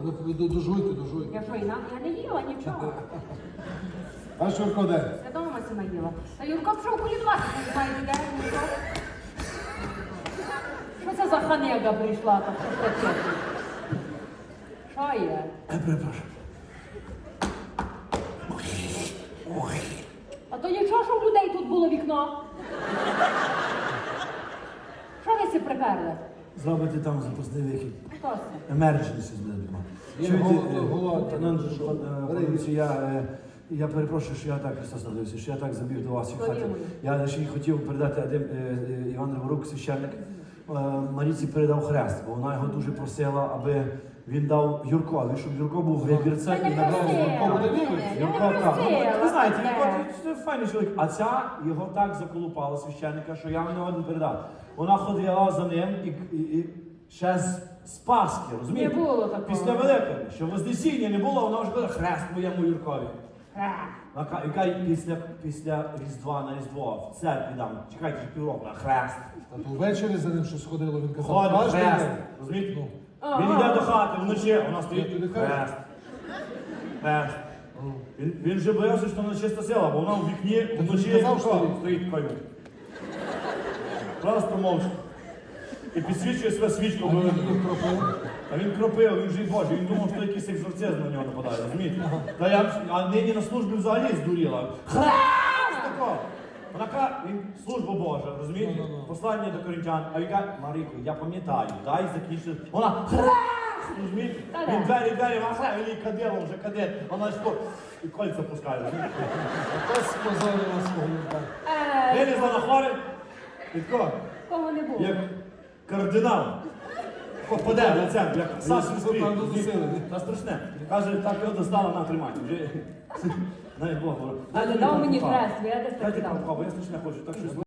Дожуйте, дожуйте. Я що, і на- я не їла нічого. А що вкладе? Я дома сама їла. Та Юрко пішов колінувати, не знаю, де Юрко. Що це за ханега прийшла так? Що таке? Що є? Я перепрошую. А то нічого, що в людей тут було вікно. Що ви всі приперли? Зробити там запасний вихід. Хто це? Emergency буде. Чуєте, голова- е, голова- пане Андрій, пан- е, пане Олексій, я, я перепрошую, що я так остановився, що я так забіг до вас в хаті. Я ще хотів передати один е, е, Іван Риворук, священник, Маріці передав хрест, бо вона його дуже просила, аби він дав Юркові, щоб Юрко був вибірцем і не набрав. Юрко. Юрко, так. Ну. Ви знаєте, Юрко це файний чоловік. А ця його так заколупала священника, що я не передав. Вона ходила за ним і, і, і ще з, з Пасхи, розумієте? Не було такого. Після Великої, що Вознесіння не було, вона вже казала, хрест моєму Юркові. Е, яка після, після Різдва на Різдво в церкві дам, чекайте півроку, на хрест. А то ввечері за ним щось ходило, він казав, Ходить «Бачите, хрест. Розумієте? Ну. Він йде до хати вночі, вона Я стоїть. Хрест. Хрест. Він, він вже боявся, що вона чиста сила, бо вона в вікні ти вночі казав, що він? стоїть такою. Просто мовчки. І підсвічує себе свічку, А він. А він кропив, він же й Боже, він думав, що якийсь екзорцизм на нього нападає, розумієте? Та я, а нині на службі взагалі здуріла. Тако! Вона каже, він служба Божа, розумієте? Ну-ну-ну. Послання до коринтян. А він каже, Маріко, я пам'ятаю, дай закінчити. Вона хрест! Розумієте? Та-да. Він двері, двері, вона хрест, він їй кадилом вже каде. Вона ж то, і кольця пускає, розумієте? Хтось спозорила свого. Е, Вилізла на хори, і тако, Кого не було? як кардинал. Попаде лицем, як Сашин ні? Та страшне. Каже, так його достала на тримати. Вже. Дай Бог. Але дав мені хрест, я десь так дав. я страшне хочу, так щось